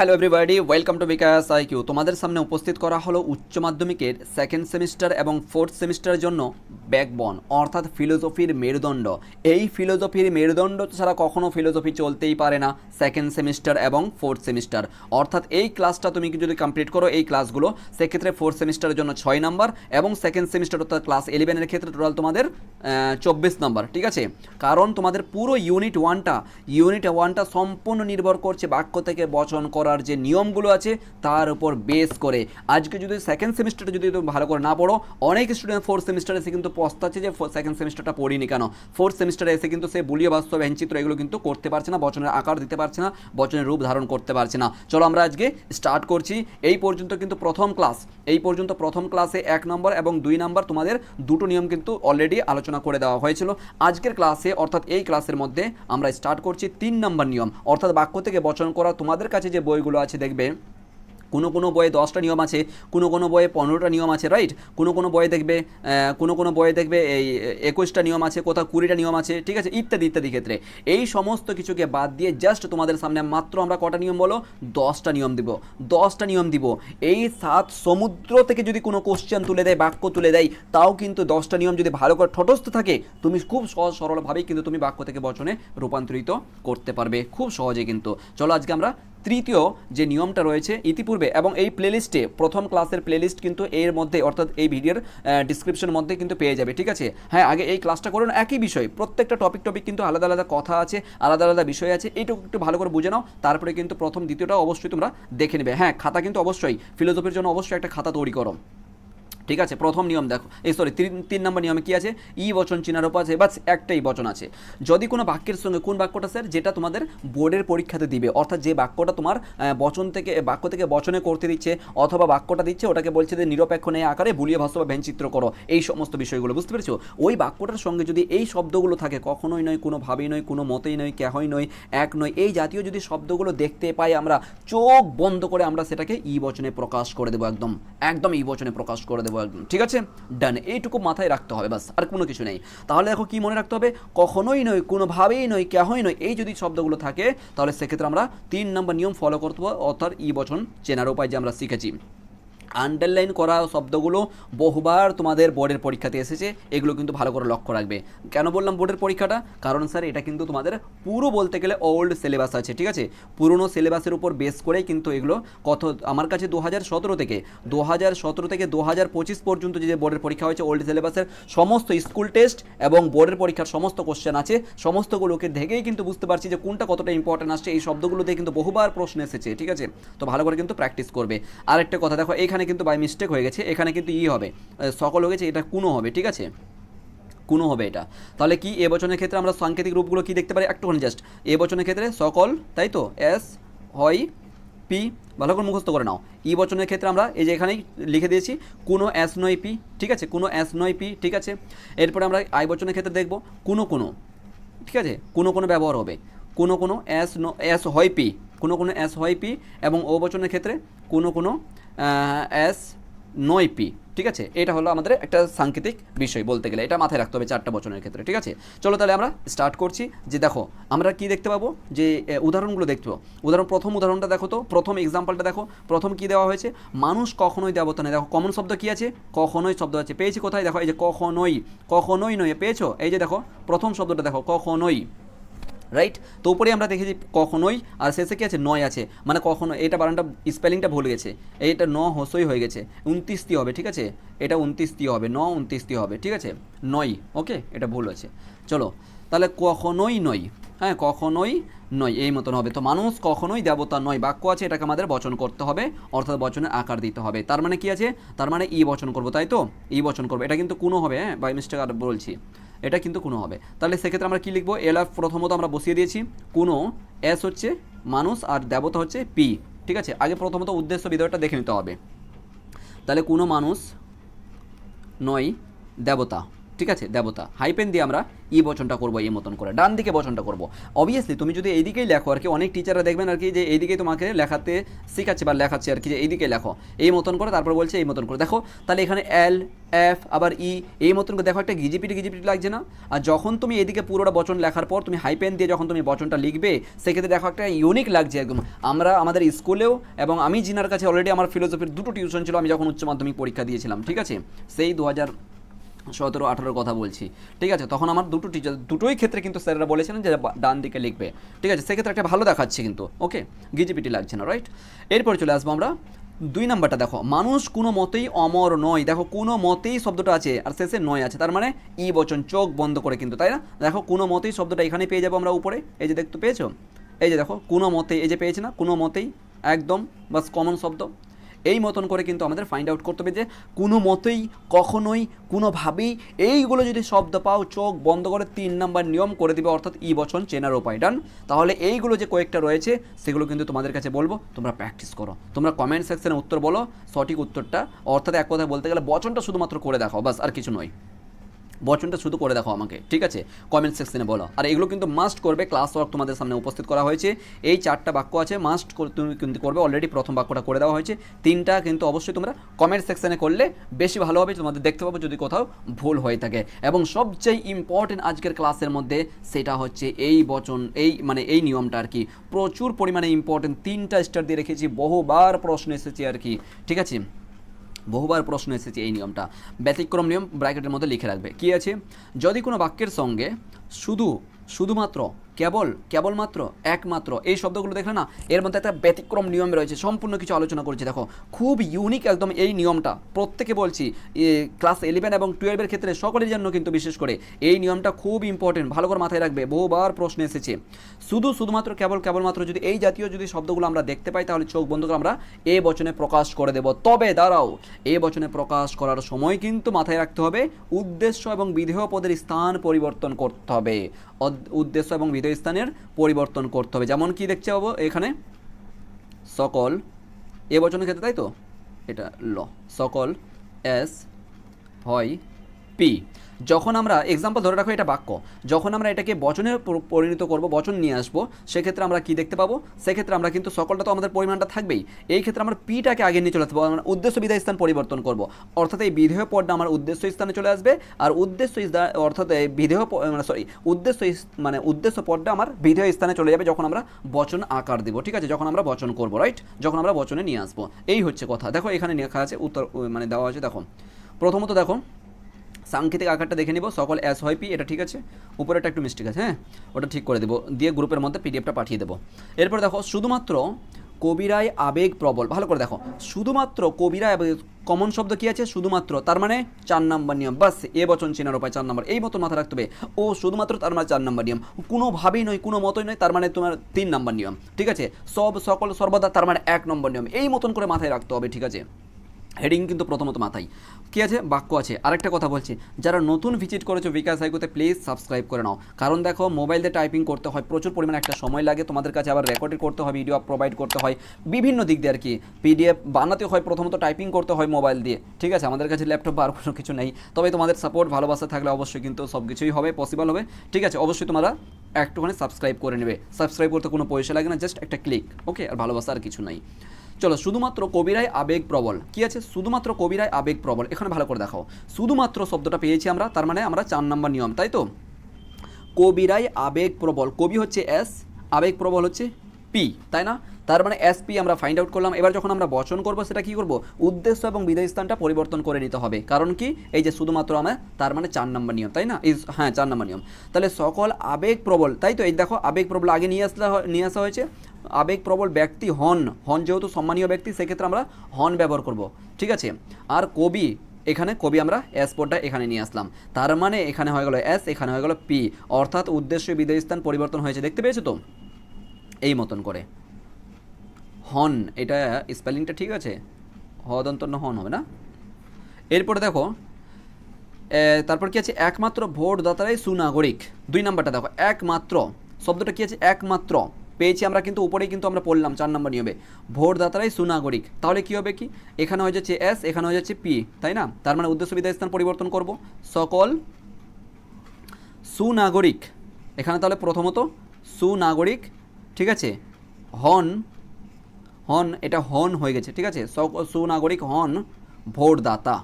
Hello everybody, welcome to Bikash IQ. তোমাদের সামনে উপস্থিত করা হলো উচ্চ মাধ্যমিকের সেকেন্ড সেমিস্টার এবং ফোর্থ সেমিস্টারের জন্য ব্যাকবন, অর্থাৎ ফিলোসফির মেরুদণ্ড। এই ফিলোসফির মেরুদণ্ড ছাড়া কখনো ফিলোসফি চলতেই পারে না সেকেন্ড সেমিস্টার এবং ফোর্থ সেমিস্টার অর্থাৎ এই ক্লাসটা তুমি যদি কমপ্লিট করো, এই ক্লাসগুলো সেক্ষেত্রে ফোর্থ সেমিস্টারের জন্য ছয় নাম্বার এবং সেকেন্ড সেমিস্টার অর্থাৎ ক্লাস ইলেভেনের ক্ষেত্রে টোটাল তোমাদের চব্বিশ নাম্বার ঠিক আছে? কারণ তোমাদের পুরো ইউনিট ওয়ানটা ইউনিট ওয়ানটা সম্পূর্ণ নির্ভর করছে বাক্য থেকে বচন করার যে নিয়মগুলো আছে, তার উপর বেস করে। আজকে যদি সেকেন্ড সেমিস্টারটা যদি তুমি ভালো করে না পড়ো, অনেক স্টুডেন্ট ফোর্থ সেমিস্টারে এসে কিন্তু পস্তাচ্ছে যে সেকেন্ড সেমিস্টারটা পড়িনি কেন? ফোর্থ সেমিস্টারে এসে কিন্তু সে বুলিয়ে বাস্তব চিত্র এগুলো কিন্তু করতে পারছে না, বচনের আকার দিতে পারছে না, বচনের রূপ ধারণ করতে পারছে না। চলো আমরা আজকে স্টার্ট করছি। এই পর্যন্ত কিন্তু প্রথম ক্লাস এই পর্যন্ত প্রথম ক্লাসে এক নম্বর এবং দুই নম্বর তোমাদের দুটো নিয়ম কিন্তু অলরেডি আলোচনা করে দেওয়া হয়েছিল। আজকের ক্লাসে অর্থাৎ এই ক্লাসের মধ্যে আমরা স্টার্ট করছি তিন নম্বর নিয়ম। অর্থাৎ বাক্য থেকে বচন করা তোমাদের কাছে যে বইগুলো আছে, দেখবে কোনো কোনো বইয়ে দশটা নিয়ম আছে, কোনো কোনো বইয়ে পনেরোটা নিয়ম আছে রাইট কোনো কোনো বইয়ে দেখবে কোনো কোনো বইয়ে দেখবে এই একুশটা নিয়ম আছে, কোথাও কুড়িটা নিয়ম আছে, ঠিক আছে? ইত্যাদি ইত্যাদি ক্ষেত্রে। এই সমস্ত কিছুকে বাদ দিয়ে জাস্ট তোমাদের সামনে মাত্র আমরা কটা নিয়ম বলো? দশটা নিয়ম দিব। দশটা নিয়ম দিব। এই সাত সমুদ্র থেকে যদি কোনো কোশ্চেন তুলে দেয়, বাক্য তুলে দেয়, তাও কিন্তু দশটা নিয়ম যদি ভালো করে ঠটস্থ থাকে, তুমি খুব সহজ সরলভাবেই কিন্তু তুমি বাক্য থেকে বচনে রূপান্তরিত করতে পারবে। খুব সহজে কিন্তু। চলো আজকে আমরা তৃতীয় যে নিয়মটা রয়েছে ইতিপূর্বে এবং এই প্লেলিস্টে প্রথম ক্লাসের প্লেলিস্ট কিন্তু এর মধ্যে, অর্থাৎ এই ভিডিওর ডিসক্রিপশনের মধ্যে কিন্তু পেয়ে যাবে, ঠিক আছে? হ্যাঁ আগে এই ক্লাসটা করুন, একই বিষয়, প্রত্যেকটা টপিক টপিক কিন্তু আলাদা আলাদা কথা আছে, আলাদা আলাদা বিষয় আছে, এইটুকু একটু ভালো করে বুঝে নাও, তারপরে কিন্তু প্রথম দ্বিতীয়টা অবশ্যই তোমরা দেখে নেবে। হ্যাঁ খাতা কিন্তু অবশ্যই ফিলোসফির জন্য অবশ্যই একটা খাতা তৈরি করো। ঠিক আছে? প্রথম নিয়ম দেখো। এই সরি তিন তিন নম্বর নিয়মে কি আছে? ই বচন চিনার উপর আছে, বাস একটাই বচন আছে। যদি কোনো বাক্যের সঙ্গে, কোন বাক্যটা স্যার যেটা তোমাদের বোর্ডের পরীক্ষাতে দিবে। অর্থাৎ যে বাক্যটা তোমার বচন থেকে, বাক্য থেকে বচনে করতে দিচ্ছে অথবা বাক্যটা দিচ্ছে, ওটাকে বলছে যে নিরপেক্ষ নেই আকারে বুলিয়ে ভাষ্য বা ভেঞ্চিত্র করো। এই সমস্ত বিষয়গুলো, বুঝতে পেরেছ? ওই বাক্যটার সঙ্গে যদি এই শব্দগুলো থাকে, কখনোই নয় কোনোভাবেই নয়, কোনো মতেই নয়, কেহই নয়, এক নয়, এই জাতীয় যদি শব্দগুলো দেখতে পাই আমরা, চোখ বন্ধ করে আমরা সেটাকে ই বচনে প্রকাশ করে দেবো একদম। একদম ই বচনে প্রকাশ করে দেবো একদম ঠিক আছে? ডান এইটুকু মাথায় রাখতে হবে, বাস। আর কোনো কিছু নেই। তাহলে দেখো কি মনে রাখতে হবে? কখনোই নয়, কোনোভাবেই নয়, কেহই নয়। এই যদি শব্দগুলো থাকে, তাহলে সেক্ষেত্রে আমরা তিন নম্বর নিয়ম ফলো করতে অর্থাৎ ই বচন চেনার উপায় যে আমরা শিখেছি। আন্ডারলাইন করা শব্দগুলো বহুবার তোমাদের বোর্ডের পরীক্ষাতে এসেছে, এগুলো কিন্তু ভালো করে লক্ষ্য রাখবে। কেন বললাম বোর্ডের পরীক্ষাটা? কারণ স্যার এটা কিন্তু তোমাদের পুরো বলতে গেলে ওল্ড সিলেবাস আছে, ঠিক আছে? পুরনো সিলেবাসের উপর বেস করেই কিন্তু এগুলো কত, আমার কাছে দু হাজার সতেরো থেকে দু হাজার সতেরো থেকে দু হাজার পঁচিশ পর্যন্ত যে বোর্ডের পরীক্ষা হয়েছে ওল্ড সিলেবাসের সমস্ত স্কুল টেস্ট এবং বোর্ডের পরীক্ষার সমস্ত কোশ্চেন আছে, সমস্তগুলোকে দেখেই কিন্তু বুঝতে পারছি যে কোনটা কতটা ইম্পর্টেন্ট আসছে, এই শব্দগুলো দিয়ে কিন্তু বহুবার প্রশ্ন এসেছে, ঠিক আছে? তো ভালো করে কিন্তু প্র্যাকটিস করবে। আরেকটা কথা, দেখো, এখানে কিন্তু বাই মিস্টেক হয়ে গেছে, এখানে কিন্তু ই হবে। সকল হয়ে গেছে, এটা কুনো হবে, ঠিক আছে? কুনো হবে এটা। তাহলে কি এ বচনের ক্ষেত্রে আমরা সাংকেতিক রূপগুলো কি দেখতে পারি? একটুখানি জাস্ট এ বচনের ক্ষেত্রে সকল, তাই তো? এস হয় পি ভালো করে মুখস্থ করে নাও। ই বচনের ক্ষেত্রে আমরা এই যে এখানেই লিখে দিয়েছি, কোনো এস নয় পি ঠিক আছে? কোনো এস নয় পি ঠিক আছে? এরপরে আমরা আই বচনের ক্ষেত্রে দেখব, কোনো কোনো, ঠিক আছে? কোনো কোনো ব্যবহার হবে। কোনো কোনো এস এস হয় পি কোনো কোনো এস হয় পি এবং ও বচনের ক্ষেত্রে কোনো কোনো এস নয় পি ঠিক আছে? এটা হলো আমাদের একটা সাংকেতিক বিষয় বলতে গেলে। এটা মাথায় রাখতে হবে চারটা বচনের ক্ষেত্রে, ঠিক আছে? চলো তাহলে আমরা স্টার্ট করছি যে দেখো, আমরা কি দেখতে পাবো? যে উদাহরণগুলো দেখতে পাবো। উদাহরণ, প্রথম উদাহরণটা দেখো তো, প্রথম এক্সাম্পলটা দেখো। প্রথম কি দেওয়া হয়েছে? মানুষ কখনোই দেবতা দেখো কমন শব্দ কি আছে? কখনোই শব্দ আছে। পেয়েছি কোথায়? দেখো, এই যে কখনোই কখনোই নয়। পেয়েছ? এই যে দেখো, প্রথম শব্দটা দেখো, কখনোই। রাইট তো উপরে আমরা দেখেছি কখনোই, আর শেষে কি আছে? নয় আছে। মানে কখনো এটা বানানটা স্পেলিংটা ভুল গেছে। এইটা ন হসই হয়ে গেছে। উনত্রিশটি হবে, ঠিক আছে? এটা উনত্রিশটি হবে, ন উনত্রিশটি হবে, ঠিক আছে? নয় ওকে এটা ভুল আছে চলো, তাহলে কখনোই নয়। হ্যাঁ কখনোই নয়, এই মতন হবে। তো মানুষ কখনোই দেবতা নয়। বাক্য আছে, এটাকে আমাদের বচন করতে হবে, অর্থাৎ বচনে আকার দিতে হবে। তার মানে কি আছে? তার মানে ই বচন করব, তাই তো? ই বচন করব। এটা কিন্তু কোনো হবে হ্যাঁ? বাই মিস্টেক আর বলছি। এটা কিন্তু কোনো হবে। তাহলে সেক্ষেত্রে আমরা কী লিখব? এল প্রথমত আমরা বসিয়ে দিয়েছি। কোনো, এস হচ্ছে মানুষ আর দেবতা হচ্ছে পি ঠিক আছে? আগে প্রথমত উদ্দেশ্য বিধয়টা দেখে নিতে হবে। তাহলে কোনো মানুষ নয়, দেবতা। ঠিক আছে, দেবতা হাইপেন দিয়ে আমরা ই বচনটা করব এই মতন করে, ডান দিকে বচনটা করব। অবভিয়াসলি তুমি যদি এইদিকেই লেখো, আর কি অনেক টিচাররা দেখবেন আর কি যে এইদিকেই তোমাকে লেখাতে শেখাচ্ছে বা লেখাচ্ছে আর কি যে এইদিকে লেখো এই মতন করে, তারপর বলছে এই মতন করে। দেখো, তাহলে এখানে এল এফ আবার ই এই মতন করে, দেখো একটা গিজিপিটি গিজিপিটি লাগছে না? আর যখন তুমি এদিকে পুরোটা বচন লেখার পর, তুমি হাইপেন দিয়ে যখন তুমি বচনটা লিখবে, সেক্ষেত্রে দেখো একটা ইউনিক লাগছে একদম। আমরা আমাদের স্কুলেও এবং আমি জিনার কাছে অলরেডি আমার ফিলোসফির দুটো টিউশন ছিল, আমি যখন উচ্চ মাধ্যমিক পরীক্ষা দিয়েছিলাম, ঠিক আছে? সেই দু হাজার সতেরো, আঠারোর কথা বলছি। ঠিক আছে? তখন আমার দুটো টিচার দুটোই ক্ষেত্রে কিন্তু স্যারেরা বলেছিলেন যে ডান দিকে লিখবে। ঠিক আছে? সেক্ষেত্রে একটা ভালো দেখাচ্ছে কিন্তু। ওকে? গিজিপিটি লাগছে না রাইট এরপর চলে আসব আমরা। দুই নাম্বারটা দেখো। মানুষ কোনো মতেই অমর নয়। দেখো, কোনো মতেই শব্দটা আছে আর শেষে নয় আছে। তার মানে ই, বচন, চোখ বন্ধ করে কিন্তু, তাই না? দেখো, কোনো মতেই শব্দটা এখানে পেয়ে যাব আমরা উপরে। এই যে দেখতে পেয়েছ? এই যে দেখো, কোনো মতেই, এই যে পেয়েছে না, কোনো মতেই, একদম, বাস কমন শব্দ। এই মতন করে কিন্তু আমাদের ফাইন্ড আউট করতে হবে যে কোনো মতেই, কখনোই, কোনোভাবেই এইগুলো যদি শব্দ পাও, চোখ বন্ধ করে তিন নাম্বার নিয়ম করে দিবে, অর্থাৎ ই বচন, চেনার উপায় ডান তাহলে এইগুলো যে কয়েকটা রয়েছে, সেগুলো কিন্তু তোমাদের কাছে বলব, তোমরা প্র্যাকটিস করো। তোমরা কমেন্ট সেকশনে উত্তর বলো, সঠিক উত্তরটা, অর্থাৎ এক কথায় বলতে গেলে বচনটা শুধুমাত্র করে দেখাও বাস আর কিছু নয়। বচনটা শুধু করে দেখো আমাকে, ঠিক আছে? কমেন্ট সেকশনে বলো। আর এগুলো কিন্তু মাস্ট করবে ক্লাস ওয়ার্ক তোমাদের সামনে উপস্থিত করা হয়েছে। এই চারটা বাক্য আছে মাস্ট তুমি কিন্তু করবে অলরেডি প্রথম বাক্যটা করে দেওয়া হয়েছে। তিনটা কিন্তু অবশ্যই তোমরা কমেন্ট সেকশনে করলে বেশি ভালো হবে, তোমাদের দেখতে পাবো যদি কোথাও ভুল হয়ে থাকে। এবং সবচেয়ে ইম্পর্টেন্ট আজকের ক্লাসের মধ্যে সেটা হচ্ছে এই বচন, এই মানে এই নিয়মটা আর কি। প্রচুর পরিমাণে ইম্পর্টেন্ট তিনটা স্টার দিয়ে রেখেছি, বহুবার প্রশ্ন এসেছে আর কি, ঠিক আছে? বহুবার প্রশ্ন এসেছে এই নিয়মটা। ব্যতিক্রম নিয়ম ব্র্যাকেটের মধ্যে লিখে রাখবে। কী আছে? যদি কোনো বাক্যের সঙ্গে শুধু, শুধুমাত্র কেবল, কেবলমাত্র, একমাত্র, এই শব্দগুলো দেখলে না, এর মধ্যে একটা ব্যতিক্রম নিয়ম রয়েছে, সম্পূর্ণ কিছু আলোচনা করছি, দেখো। খুব ইউনিক একদম এই নিয়মটা। প্রত্যেকে বলছি ক্লাস ইলেভেন এবং টুয়েলভের ক্ষেত্রে সকলের জন্য কিন্তু বিশেষ করে, এই নিয়মটা খুব ইম্পর্টেন্ট ভালো করে মাথায় রাখবে, বহুবার প্রশ্ন এসেছে। শুধু, শুধুমাত্র কেবল, কেবলমাত্র যদি এই জাতীয় যদি শব্দগুলো আমরা দেখতে পাই, তাহলে চোখ বন্ধ করে আমরা এ বচনে প্রকাশ করে দেব। তবে দাঁড়াও, এ বচনে প্রকাশ করার সময় কিন্তু মাথায় রাখতে হবে, উদ্দেশ্য এবং বিধেয় পদের স্থান পরিবর্তন করতে হবে। উদ্দেশ্য এবং বিধেয় স্থানের পরিবর্তন করতে হবে। যেমন কি দেখতে পাবো এখানে? সকল এ বচনের ক্ষেত্রে তাই তো? এটা ল। সকল এস হয় পি। যখন আমরা এক্সাম্পল ধরে রাখো এটা বাক্য, যখন আমরা এটাকে বচনে পরিণত করব, বচন নিয়ে আসব, সেক্ষেত্রে আমরা কি দেখতে পাবো? সেক্ষেত্রে আমরা কিন্তু সকলটা তো আমাদের পরিমাণটা থাকবেই। এই ক্ষেত্রে আমরা পিটাকে আগে নিয়ে চলে আসব আমরা উদ্দেশ্য বিধায় স্থান পরিবর্তন করব। অর্থাৎ এই বিধেয় পদটা আমার উদ্দেশ্য স্থানে চলে আসবে, আর উদ্দেশ্য অর্থাৎ এই বিধেয় মানে সরি উদ্দেশ্য মানে উদ্দেশ্য পদটা আমার বিধেয় স্থানে চলে যাবে যখন আমরা বচন আকার দিব, ঠিক আছে? যখন আমরা বচন করব রাইট যখন আমরা বচনে নিয়ে আসব। এই হচ্ছে কথা। দেখো এখানে লেখা আছে, উত্তর মানে দেওয়া আছে, দেখো। প্রথমত দেখো সাংকেতিক আকারটা দেখে নিব, সকল এস হয় পি এটা ঠিক আছে। উপরেটা একটু মিস্টেক আছে হ্যাঁ? ওটা ঠিক করে দেবো, দিয়ে গ্রুপের মধ্যে পিডিএফটা পাঠিয়ে দেবো। এরপর দেখো, শুধুমাত্র কবিরায় আবেগ প্রবল, ভালো করে দেখো, শুধুমাত্র কবিরায় কমন শব্দ কী আছে? শুধুমাত্র, তার মানে চার নাম্বার নিয়ম, বাস, এ বচন চেনার উপায় চার নাম্বার, এই মতো মাথা রাখতে হবে, ও শুধুমাত্র তার মানে চার নাম্বার নিয়ম, কোনোভাবেই নয়, কোনো মতোই নয়, তার মানে তোমার তিন নাম্বার নিয়ম, ঠিক আছে? সব, সকল, সর্বদা তার মানে এক নম্বর নিয়ম, এই মতন করে মাথায় রাখতে হবে, ঠিক আছে? হেডিং কিন্তু প্রথমত মাথায়। কি আছে? বাক্য আছে। আরেকটা কথা বলছি, যারা নতুন ভিজিট করেছ বিকাশ হাইকোতে প্লিজ সাবস্ক্রাইব করে নাও। কারণ দেখো, মোবাইল দিয়ে টাইপিং করতে হয়, প্রচুর পরিমাণে একটা সময় লাগে, তোমাদের কাছে আবার রেকর্ডিং করতে হয় ভিডিও প্রোভাইড করতে হয়, বিভিন্ন দিক দিয়ে আর কি। পিডিএফ বানাতে হয়, প্রথমত টাইপিং করতে হয় মোবাইল দিয়ে। ঠিক আছে? আমাদের কাছে ল্যাপটপ বা আর কোনো কিছু নেই। তবে তোমাদের সাপোর্ট ভালোবাসা থাকলে অবশ্যই কিন্তু সব কিছুই হবে পসিবল হবে। ঠিক আছে? অবশ্যই তোমরা একটুখানি সাবস্ক্রাইব করে নেবে। সাবস্ক্রাইব করতে কোনো পয়সা লাগে না জাস্ট একটা ক্লিক ওকে আর ভালোবাসা আর কিছু নাই। চলো, শুধুমাত্র কবিরাই আবেগ প্রবল। কি আছে? শুধুমাত্র কবিরাই আবেগ প্রবল। এখানে ভালো করে দেখাও। শুধুমাত্র শব্দটা পেয়েছি আমরা, তার মানে আমরা চার নম্বর নিয়ম, তাই তো? কবিরাই আবেগ প্রবল। কবি হচ্ছে এস, আবেগ প্রবল হচ্ছে পি, তাই না? তার মানে এস, পি আমরা ফাইন্ড আউট করলাম। এবার যখন আমরা বচন করব, সেটা কি করব? উদ্দেশ্য এবং বিদায় স্থানটা পরিবর্তন করে নিতে হবে। কারণ কি? এই যে শুধুমাত্র আমরা, তার মানে চার নম্বর নিয়ম, তাই না? হ্যাঁ চার নম্বর নিয়ম। তাহলে সকল আবেগ প্রবল, তাই তো? এই দেখো, আবেগ প্রবল আগে নিয়ে আসলে নিয়ে আসা হয়েছে। আবেগ প্রবল ব্যক্তি হন হন যেহেতু সম্মানীয় ব্যক্তি, সেক্ষেত্রে আমরা হন ব্যবহার করব। ঠিক আছে? আর কবি, এখানে কবি আমরা এস পদটা এখানে নিয়ে আসলাম। তার মানে এখানে হয়ে গেল এস এখানে হয়ে গেল পি অর্থাৎ উদ্দেশ্য বিদায় স্থান পরিবর্তন হয়েছে। দেখতে পেয়েছ তো? এই মতন করে। হন, এটা স্পেলিংটা ঠিক আছে? হদন্তন্য হন হবে না? এরপরে দেখো তারপর কি আছে? একমাত্র ভোটদাতারাই সুনাগরিক। দুই নাম্বারটা দেখো, একমাত্র। শব্দটা কি আছে? একমাত্র। পেয়েছি, আমরা কিন্তু উপরেই কিন্তু আমরা পড়লাম, চার নম্বর নিয়মে। ভোটদাতারাই সুনাগরিক। তাহলে কি হবে কি? এখানে হয়ে যাচ্ছে এস এখানে হয়ে যাচ্ছে পি তাই না? তার মানে উদ্দেশ্য বিদায় স্থান পরিবর্তন করব। সকল সুনাগরিক। এখানে তাহলে প্রথমত সুনাগরিক, ঠিক আছে? হন হন, এটা হন হয়ে গেছে, ঠিক আছে? সুনাগরিক হন ভোটদাতা।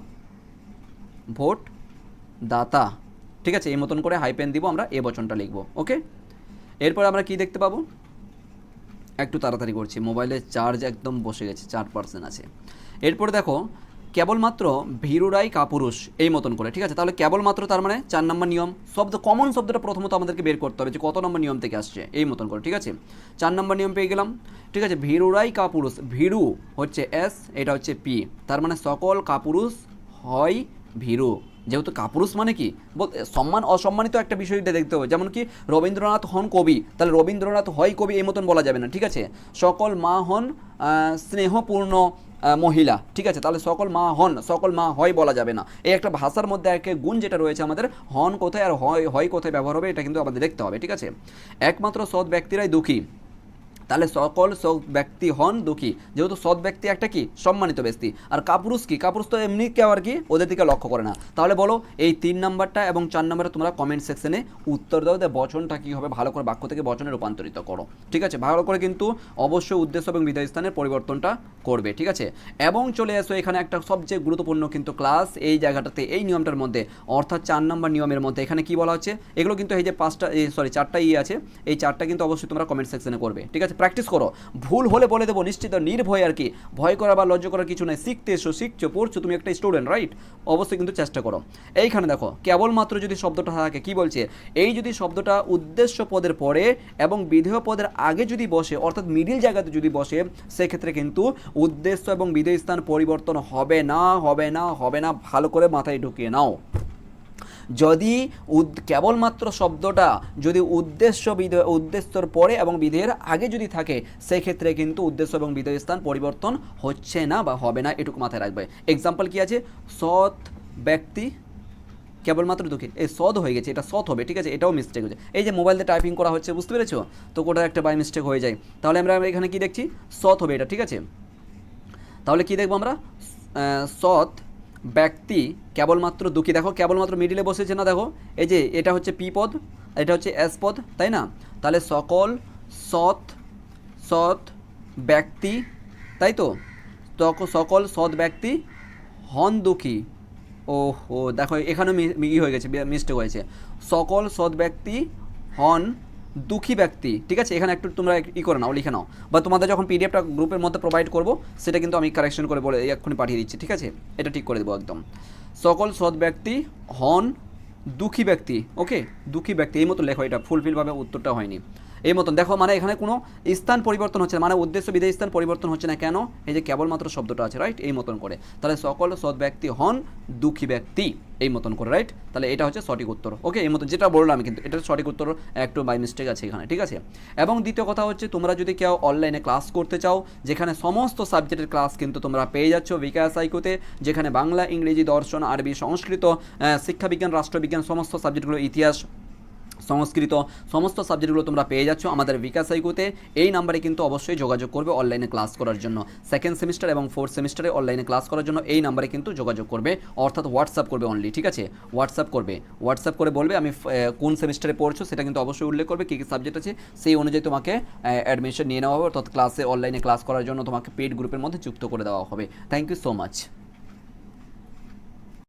ভোট দাতা ঠিক আছে? এই মতন করে হাইপেন দিব, আমরা এ বচনটা লিখব ওকে এরপর আমরা কি দেখতে পাবো? একটু তাড়াতাড়ি করছি। মোবাইলের চার্জ একদম বসে গেছে, চার পার্সেন্ট আছে। এরপর দেখো, কেবলমাত্র ভীরুরাই কাপুরুষ এই মতন করে, ঠিক আছে? তাহলে কেবলমাত্র তার মানে চার নম্বর নিয়ম, শব্দ কমন শব্দটা প্রথমত আমাদেরকে বের করতে হবে যে কত নম্বর নিয়ম থেকে আসছে, এই মতন করে, ঠিক আছে? চার নম্বর নিয়ম পেয়ে গেলাম, ঠিক আছে? ভীরুরাই কাপুরুষ, ভীরু হচ্ছে এস এটা হচ্ছে পি তার মানে সকল কাপুরুষ হয় ভীরু। যেহেতু কাপুরুষ মানে কি? সম্মান অসম্মানিত একটা বিষয়টা দেখতে হবে। যেমন কি, রবীন্দ্রনাথ হন কবি। তাহলে রবীন্দ্রনাথ হয় কবি এই মতন বলা যাবে না, ঠিক আছে? সকল মা হন স্নেহপূর্ণ মহিলা, ঠিক আছে? তাহলে সকল মা হন, সকল মা হয় বলা যাবে না। এই একটা ভাষার মধ্যে এক গুণ যেটা রয়েছে আমাদের, হন কোথায় আর হয় হয় কোথায় ব্যবহার হবে, এটা কিন্তু আমাদের দেখতে হবে, ঠিক আছে? একমাত্র সৎ ব্যক্তিরাই দুঃখী। তাহলে সকল সৎ ব্যক্তি হন দুঃখী। যেহেতু সৎ ব্যক্তি একটা কি? সম্মানিত ব্যক্তি। আর কাপুরুষ কি? কাপুরুষ তো এমনি কেউ আর কি ওদের দিকে লক্ষ্য করে না। তাহলে বলো, এই তিন নাম্বারটা এবং চার নাম্বারটা তোমরা কমেন্ট সেকশনে উত্তর দাও যে বচনটা কী হবে, ভালো করে বাক্য থেকে বচনে রূপান্তরিত করো। ঠিক আছে? ভালো করে কিন্তু অবশ্যই উদ্দেশ্য এবং বিদায় স্থানের পরিবর্তনটা করবে। ঠিক আছে? এবং চলে আসো এখানে একটা সবচেয়ে গুরুত্বপূর্ণ কিন্তু ক্লাস এই জায়গাটাতে, এই নিয়মটার মধ্যে। অর্থাৎ চার নম্বর নিয়মের মধ্যে। এখানে কি বলা হচ্ছে? এগুলো কিন্তু এই যে পাঁচটা সরি চারটা ই আছে। এই চারটা কিন্তু অবশ্যই তোমরা কমেন্ট সেকশনে করবে। ঠিক আছে? প্র্যাকটিস করো। ভুল হলে বলে দেবো, নিশ্চিত নির্ভয় আর কি। ভয় করা বা লজ্জা করার কিছু নেই। শিখতে এসো, শিখছো, পড়ছো, তুমি একটা স্টুডেন্ট রাইট অবশ্যই কিন্তু চেষ্টা করো। এইখানে দেখো, কেবলমাত্র যদি শব্দটা থাকে, কি বলছে? এই যদি শব্দটা উদ্দেশ্য পদের পরে এবং বিধেয় পদের আগে যদি বসে, অর্থাৎ মিডিল জায়গাতে যদি বসে, সেক্ষেত্রে কিন্তু উদ্দেশ্য এবং বিধেয় স্থান পরিবর্তন হবে না হবে না হবে না। ভালো করে মাথায় ঢুকিয়ে নাও। যদি উদ- কেবলমাত্র শব্দটা যদি উদ্দেশ্য উদ্দেশ্যর পরে এবং বিধেয়ের আগে যদি থাকে, সেক্ষেত্রে কিন্তু উদ্দেশ্য এবং বিধেয় স্থান পরিবর্তন হচ্ছে না বা হবে না, এটুকু মাথায় রাখবে। এক্সাম্পল কি আছে? সৎ ব্যক্তি কেবলমাত্র দুঃখী। এই সৎ হয়ে গেছে, এটা সৎ হবে, ঠিক আছে? এটাও মিস্টেক হয়েছে। এই যে মোবাইল দিয়ে টাইপিং করা হচ্ছে, বুঝতে পেরেছ? তো কোটা একটা বাই মিস্টেক হয়ে যায়। তাহলে আমরা এখানে কি দেখছি? সৎ হবে এটা, ঠিক আছে? তাহলে কি দেখব আমরা? সৎ ব্যক্তি কেবলমাত্র দুঃখী। দেখো, কেবলমাত্র মিডিলে বসেছে না, দেখো, এই যে এটা হচ্ছে পি পদ, এটা হচ্ছে এস পদ, তাই না? তাহলে সকল সৎ সৎ ব্যক্তি, তাই তো? সকল সৎ ব্যক্তি হন দুঃখী। ও দেখো, এখানেও ই হয়ে গেছে মিস্টেক হয়েছে। সকল সৎ ব্যক্তি হন দুঃখী ব্যক্তি, ঠিক আছে? এখানে একটু তোমরা ই করে নাও, লিখে নাও। বা তোমাদের যখন পিডিএফটা গ্রুপের মধ্যে প্রোভাইড করব, সেটা কিন্তু আমি কারেকশন করে বলে এক্ষুনি পাঠিয়ে দিচ্ছি, ঠিক আছে? এটা ঠিক করে দেবো একদম। সকল সৎ ব্যক্তি হন দুঃখী ব্যক্তি ওকে দুঃখী ব্যক্তি, এই মতো লেখো এটা ফুলফিলভাবে উত্তরটা হয়নি। এই মতন। দেখো মানে এখানে কোনো স্থান পরিবর্তন হচ্ছে না মানে উদ্দেশ্য বিধেয় স্থান পরিবর্তন হচ্ছে না কেন? এই যে কেবলমাত্র শব্দটা আছে রাইট এই মতন করে। তাহলে সকল সৎ ব্যক্তি হন, দুঃখী ব্যক্তি, এই মতন করে রাইট তাহলে এটা হচ্ছে সঠিক উত্তর। ওকে এই মতন যেটা বললাম কিন্তু, এটার সঠিক উত্তর একটু বাই মিস্টেক আছে এখানে, ঠিক আছে? এবং দ্বিতীয় কথা হচ্ছে, তোমরা যদি কেউ অনলাইনে ক্লাস করতে চাও, যেখানে সমস্ত সাবজেক্টের ক্লাস কিন্তু তোমরা পেয়ে যাচ্ছ বিকাশ আইকুতে, যেখানে বাংলা, ইংরেজি, দর্শন, আরবি, সংস্কৃত শিক্ষাবিজ্ঞান, রাষ্ট্রবিজ্ঞান, সমস্ত সাবজেক্টগুলো ইতিহাস সংস্কৃত সমস্ত সাবজেক্টগুলো তোমরা পেয়ে যাচ্ছ আমাদের বিকাশ আইকুতে এই নাম্বারে কিন্তু অবশ্যই যোগাযোগ করবে অনলাইনে ক্লাস করার জন্য। সেকেন্ড সেমিস্টার এবং ফোর্থ সেমিস্টারে অনলাইনে ক্লাস করার জন্য এই নাম্বারে কিন্তু যোগাযোগ করবে। অর্থাৎ হোয়াটসঅ্যাপ করবে অনলি ঠিক আছে? হোয়াটসঅ্যাপ করবে। হোয়াটসঅ্যাপ করে বলবে, আমি কোন সেমিস্টারে পড়ছো? সেটা কিন্তু অবশ্যই উল্লেখ করবে। কী কী সাবজেক্ট আছে? সেই অনুযায়ী তোমাকে অ্যাডমিশন নিয়ে নেওয়া হবে। অর্থাৎ ক্লাসে অনলাইনে ক্লাস করার জন্য তোমাকে পেড গ্রুপের মধ্যে যুক্ত করে দেওয়া হবে। Thank you so much